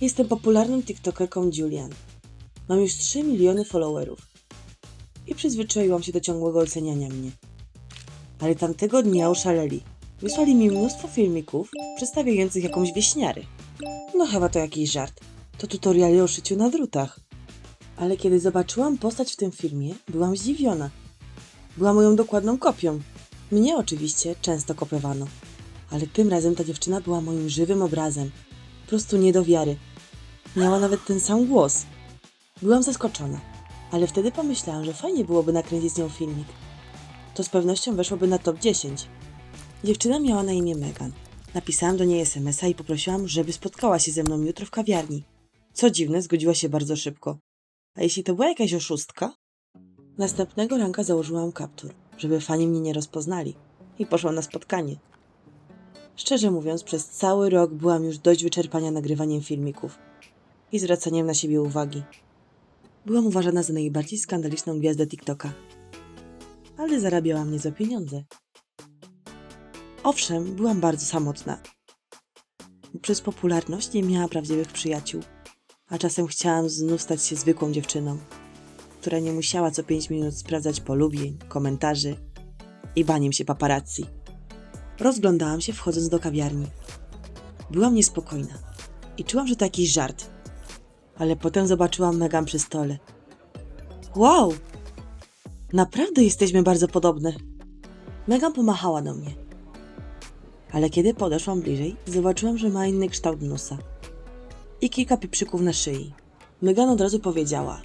Jestem popularną TikTokerką Julian. Mam już 3 miliony followerów. I przyzwyczaiłam się do ciągłego oceniania mnie. Ale tamtego dnia oszaleli. Wysłali mi mnóstwo filmików przedstawiających jakąś wieśniary. No chyba to jakiś żart. To tutoriale o szyciu na drutach. Ale kiedy zobaczyłam postać w tym filmie, byłam zdziwiona. Była moją dokładną kopią. Mnie oczywiście często kopiowano. Ale tym razem ta dziewczyna była moim żywym obrazem. Po prostu nie do wiary. Miała nawet ten sam głos. Byłam zaskoczona, ale wtedy pomyślałam, że fajnie byłoby nakręcić z nią filmik. To z pewnością weszłoby na top 10. Dziewczyna miała na imię Megan. Napisałam do niej SMS-a i poprosiłam, żeby spotkała się ze mną jutro w kawiarni. Co dziwne, zgodziła się bardzo szybko. A jeśli to była jakaś oszustka? Następnego ranka założyłam kaptur, żeby fani mnie nie rozpoznali i poszłam na spotkanie. Szczerze mówiąc, przez cały rok byłam już dość wyczerpania nagrywaniem filmików i zwracaniem na siebie uwagi. Byłam uważana za najbardziej skandaliczną gwiazdę TikToka, ale zarabiałam niezłe pieniądze. Owszem, byłam bardzo samotna. Przez popularność nie miała prawdziwych przyjaciół, a czasem chciałam znów stać się zwykłą dziewczyną, która nie musiała co 5 minut sprawdzać polubień, komentarzy i baniem się paparazzi. Rozglądałam się wchodząc do kawiarni. Byłam niespokojna i czułam, że to jakiś żart. Ale potem zobaczyłam Megan przy stole. Wow! Naprawdę jesteśmy bardzo podobne. Megan pomachała do mnie. Ale kiedy podeszłam bliżej, zobaczyłam, że ma inny kształt nosa i kilka pieprzyków na szyi. Megan od razu powiedziała,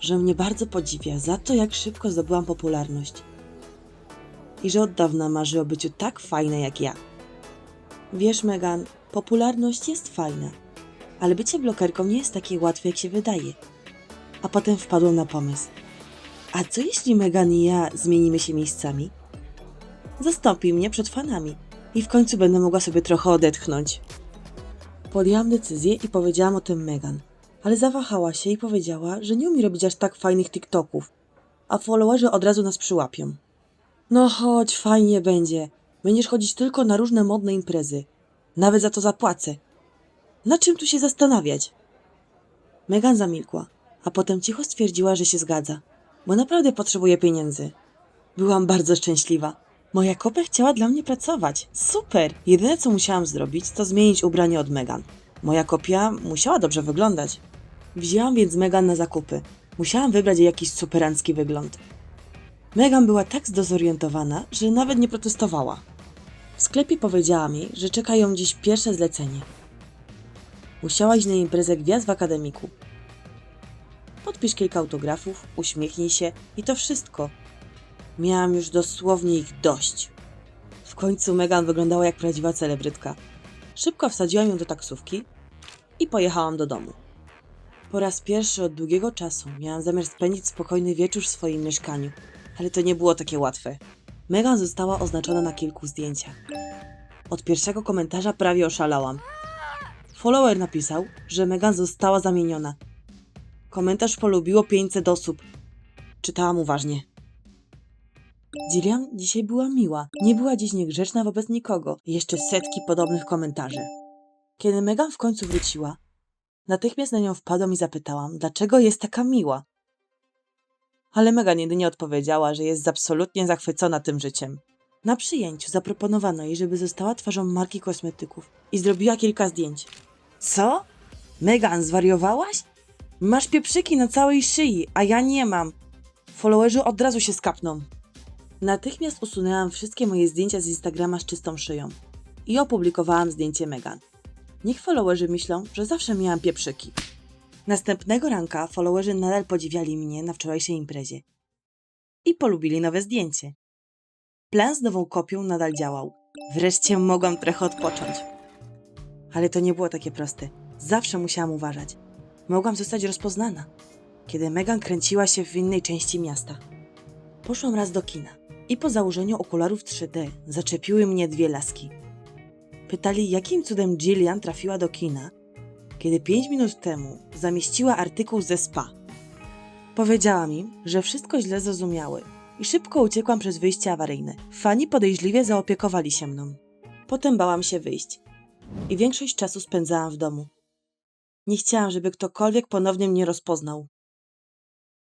że mnie bardzo podziwia za to, jak szybko zdobyłam popularność i że od dawna marzy o byciu tak fajna jak ja. Wiesz, Megan, popularność jest fajna, ale bycie blokerką nie jest takie łatwe, jak się wydaje. A potem wpadłam na pomysł. A co jeśli Megan i ja zmienimy się miejscami? Zastąpi mnie przed fanami i w końcu będę mogła sobie trochę odetchnąć. Podjęłam decyzję i powiedziałam o tym Megan, ale zawahała się i powiedziała, że nie umie robić aż tak fajnych TikToków, a followerzy od razu nas przyłapią. No chodź, fajnie będzie. Będziesz chodzić tylko na różne modne imprezy. Nawet za to zapłacę. Na czym tu się zastanawiać? Megan zamilkła, a potem cicho stwierdziła, że się zgadza, bo naprawdę potrzebuje pieniędzy. Byłam bardzo szczęśliwa. Moja kopia chciała dla mnie pracować. Super! Jedyne co musiałam zrobić, to zmienić ubranie od Megan. Moja kopia musiała dobrze wyglądać. Wzięłam więc Megan na zakupy. Musiałam wybrać jej jakiś superancki wygląd. Megan była tak zdezorientowana, że nawet nie protestowała. W sklepie powiedziałam jej, że czeka ją dziś pierwsze zlecenie. Musiała iść na imprezę gwiazd w akademiku. Podpisz kilka autografów, uśmiechnij się i to wszystko. Miałam już dosłownie ich dość. W końcu Megan wyglądała jak prawdziwa celebrytka. Szybko wsadziłam ją do taksówki i pojechałam do domu. Po raz pierwszy od długiego czasu miałam zamiar spędzić spokojny wieczór w swoim mieszkaniu, ale to nie było takie łatwe. Megan została oznaczona na kilku zdjęciach. Od pierwszego komentarza prawie oszalałam. Follower napisał, że Megan została zamieniona. Komentarz polubiło 500 osób. Czytałam uważnie. Gillian dzisiaj była miła. Nie była dziś niegrzeczna wobec nikogo. Jeszcze setki podobnych komentarzy. Kiedy Megan w końcu wróciła, natychmiast na nią wpadłam i zapytałam, dlaczego jest taka miła. Ale Megan jedynie odpowiedziała, że jest absolutnie zachwycona tym życiem. Na przyjęciu zaproponowano jej, żeby została twarzą marki kosmetyków i zrobiła kilka zdjęć. Co? Megan, zwariowałaś? Masz pieprzyki na całej szyi, a ja nie mam. Followerzy od razu się skapną. Natychmiast usunęłam wszystkie moje zdjęcia z Instagrama z czystą szyją i opublikowałam zdjęcie Megan. Niech followerzy myślą, że zawsze miałam pieprzyki. Następnego ranka followerzy nadal podziwiali mnie na wczorajszej imprezie i polubili nowe zdjęcie. Plan z nową kopią nadal działał. Wreszcie mogłam trochę odpocząć. Ale to nie było takie proste. Zawsze musiałam uważać. Mogłam zostać rozpoznana, kiedy Megan kręciła się w innej części miasta. Poszłam raz do kina i po założeniu okularów 3D zaczepiły mnie dwie laski. Pytali, jakim cudem Gillian trafiła do kina, kiedy pięć minut temu zamieściła artykuł ze spa. Powiedziałam im, że wszystko źle zrozumiały i szybko uciekłam przez wyjście awaryjne. Fani podejrzliwie zaopiekowali się mną. Potem bałam się wyjść i większość czasu spędzałam w domu. Nie chciałam, żeby ktokolwiek ponownie mnie rozpoznał.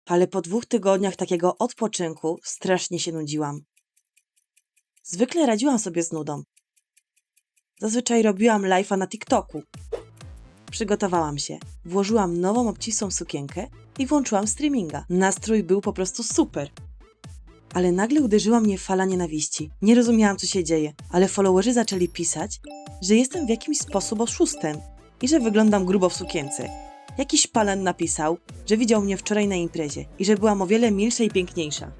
Ale po dwóch tygodniach takiego odpoczynku strasznie się nudziłam. Zwykle radziłam sobie z nudą. Zazwyczaj robiłam live'a na TikToku. Przygotowałam się, włożyłam nową obcisłą sukienkę i włączyłam streaminga. Nastrój był po prostu super. Ale nagle uderzyła mnie fala nienawiści. Nie rozumiałam, co się dzieje, ale followerzy zaczęli pisać, że jestem w jakimś sposób oszustem i że wyglądam grubo w sukience. Jakiś palan napisał, że widział mnie wczoraj na imprezie i że byłam o wiele milsza i piękniejsza.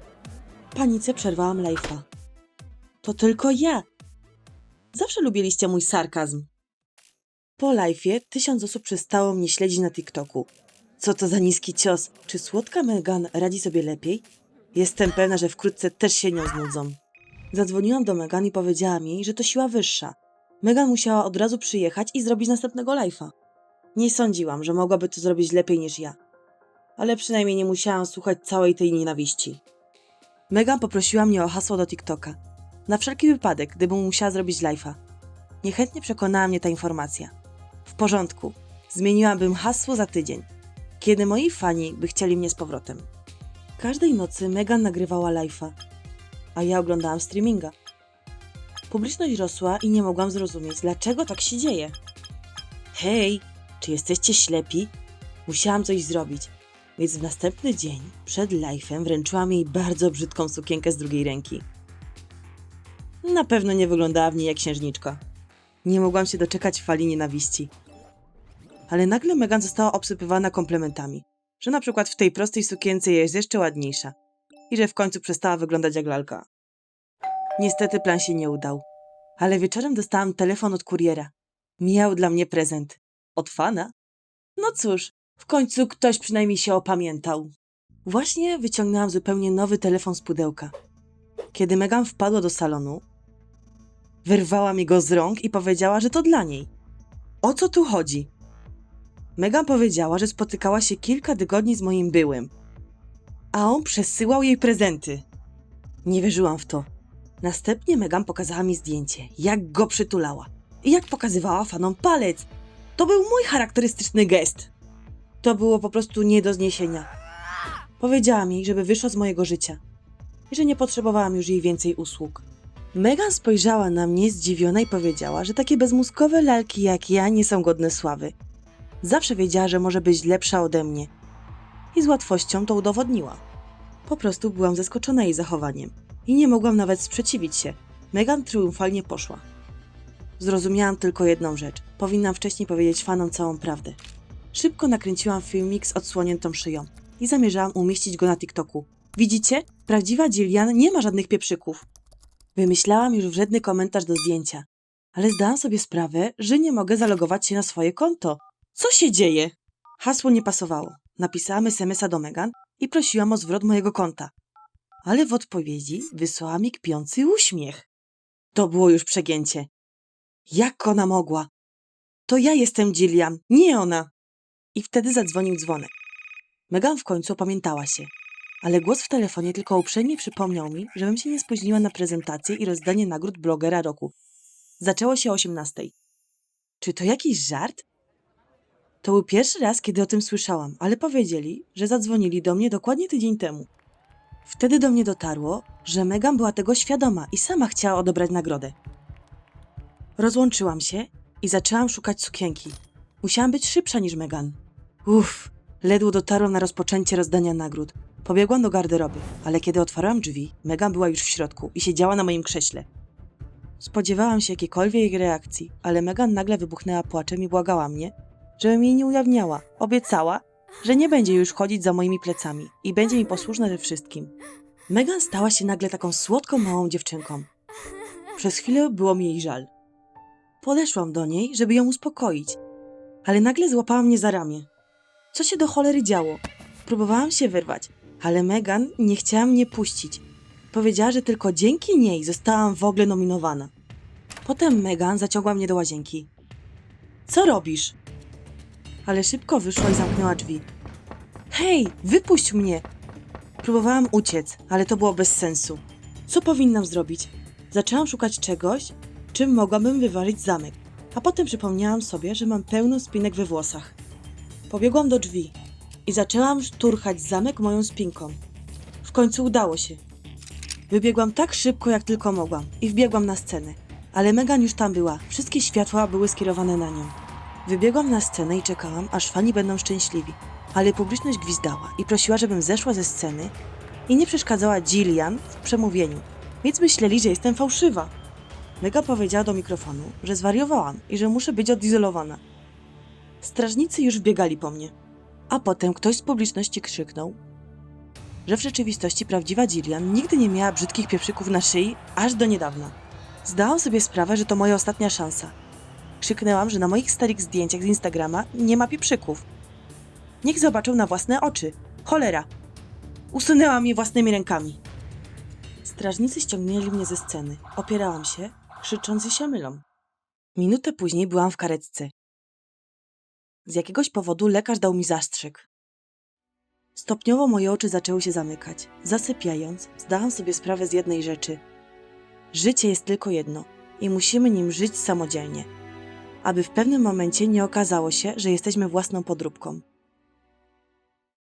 Panice przerwałam live'a. To tylko ja. Zawsze lubiliście mój sarkazm. Po live'ie tysiąc osób przestało mnie śledzić na TikToku. Co to za niski cios? Czy słodka Megan radzi sobie lepiej? Jestem pewna, że wkrótce też się nią znudzą. Zadzwoniłam do Megan i powiedziałam jej, że to siła wyższa. Megan musiała od razu przyjechać i zrobić następnego live'a. Nie sądziłam, że mogłaby to zrobić lepiej niż ja. Ale przynajmniej nie musiałam słuchać całej tej nienawiści. Megan poprosiła mnie o hasło do TikToka. Na wszelki wypadek, gdybym musiała zrobić live'a. Niechętnie przekonała mnie ta informacja. W porządku. Zmieniłabym hasło za tydzień, kiedy moi fani by chcieli mnie z powrotem. Każdej nocy Megan nagrywała live'a, a ja oglądałam streaminga. Publiczność rosła i nie mogłam zrozumieć, dlaczego tak się dzieje. Hej, czy jesteście ślepi? Musiałam coś zrobić, więc w następny dzień, przed live'em, wręczyłam jej bardzo brzydką sukienkę z drugiej ręki. Na pewno nie wyglądała w niej jak księżniczka. Nie mogłam się doczekać fali nienawiści. Ale nagle Megan została obsypywana komplementami, że na przykład w tej prostej sukience jest jeszcze ładniejsza i że w końcu przestała wyglądać jak lalka. Niestety plan się nie udał, ale wieczorem dostałam telefon od kuriera. Miał dla mnie prezent. Od fana? No cóż, w końcu ktoś przynajmniej się opamiętał. Właśnie wyciągnęłam zupełnie nowy telefon z pudełka. Kiedy Megan wpadła do salonu, wyrwała mi go z rąk i powiedziała, że to dla niej. O co tu chodzi? Megan powiedziała, że spotykała się kilka tygodni z moim byłym, a on przesyłał jej prezenty. Nie wierzyłam w to. Następnie Megan pokazała mi zdjęcie, jak go przytulała i jak pokazywała fanom palec. To był mój charakterystyczny gest. To było po prostu nie do zniesienia. Powiedziała mi, żeby wyszła z mojego życia i że nie potrzebowałam już jej więcej usług. Megan spojrzała na mnie zdziwiona i powiedziała, że takie bezmózgowe lalki jak ja nie są godne sławy. Zawsze wiedziała, że może być lepsza ode mnie. I z łatwością to udowodniła. Po prostu byłam zaskoczona jej zachowaniem i nie mogłam nawet sprzeciwić się. Megan triumfalnie poszła. Zrozumiałam tylko jedną rzecz. Powinnam wcześniej powiedzieć fanom całą prawdę. Szybko nakręciłam filmik z odsłoniętą szyją i zamierzałam umieścić go na TikToku. Widzicie? Prawdziwa Jillian nie ma żadnych pieprzyków. Wymyślałam już wredny komentarz do zdjęcia, ale zdałam sobie sprawę, że nie mogę zalogować się na swoje konto. Co się dzieje? Hasło nie pasowało. Napisałam SMS-a do Megan i prosiłam o zwrot mojego konta. Ale w odpowiedzi wysłała mi kpiący uśmiech. To było już przegięcie. Jak ona mogła? To ja jestem Jillian, nie ona. I wtedy zadzwonił dzwonek. Megan w końcu opamiętała się, ale głos w telefonie tylko uprzejmie przypomniał mi, żebym się nie spóźniła na prezentację i rozdanie nagród blogera roku. Zaczęło się o 18. Czy to jakiś żart? To był pierwszy raz, kiedy o tym słyszałam, ale powiedzieli, że zadzwonili do mnie dokładnie tydzień temu. Wtedy do mnie dotarło, że Megan była tego świadoma i sama chciała odebrać nagrodę. Rozłączyłam się i zaczęłam szukać sukienki. Musiałam być szybsza niż Megan. Uff, ledwo dotarłam na rozpoczęcie rozdania nagród. Pobiegłam do garderoby, ale kiedy otwarłam drzwi, Megan była już w środku i siedziała na moim krześle. Spodziewałam się jakiejkolwiek reakcji, ale Megan nagle wybuchnęła płaczem i błagała mnie, żebym jej nie ujawniała. Obiecała, że nie będzie już chodzić za moimi plecami i będzie mi posłuszna we wszystkim. Megan stała się nagle taką słodką małą dziewczynką. Przez chwilę było mi jej żal. Podeszłam do niej, żeby ją uspokoić, ale nagle złapała mnie za ramię. Co się do cholery działo? Próbowałam się wyrwać, ale Megan nie chciała mnie puścić. Powiedziała, że tylko dzięki niej zostałam w ogóle nominowana. Potem Megan zaciągła mnie do łazienki. Co robisz? Ale szybko wyszła i zamknęła drzwi. Hej, wypuść mnie! Próbowałam uciec, ale to było bez sensu. Co powinnam zrobić? Zaczęłam szukać czegoś, czym mogłabym wyważyć zamek, a potem przypomniałam sobie, że mam pełno spinek we włosach. Pobiegłam do drzwi i zaczęłam szturchać zamek moją spinką. W końcu udało się. Wybiegłam tak szybko, jak tylko mogłam i wbiegłam na scenę. Ale Megan już tam była, wszystkie światła były skierowane na nią. Wybiegłam na scenę i czekałam, aż fani będą szczęśliwi. Ale publiczność gwizdała i prosiła, żebym zeszła ze sceny i nie przeszkadzała Gillian w przemówieniu, więc myśleli, że jestem fałszywa. Mega powiedziała do mikrofonu, że zwariowałam i że muszę być odizolowana. Strażnicy już biegali po mnie. A potem ktoś z publiczności krzyknął, że w rzeczywistości prawdziwa Gillian nigdy nie miała brzydkich pieprzyków na szyi, aż do niedawna. Zdałam sobie sprawę, że to moja ostatnia szansa. Krzyknęłam, że na moich starych zdjęciach z Instagrama nie ma pieprzyków. Niech zobaczą na własne oczy. Cholera! Usunęłam je własnymi rękami. Strażnicy ściągnęli mnie ze sceny. Opierałam się, krzycząc, się mylą. Minutę później byłam w karetce. Z jakiegoś powodu lekarz dał mi zastrzyk. Stopniowo moje oczy zaczęły się zamykać. Zasypiając, zdałam sobie sprawę z jednej rzeczy. Życie jest tylko jedno i musimy nim żyć samodzielnie, aby w pewnym momencie nie okazało się, że jesteśmy własną podróbką.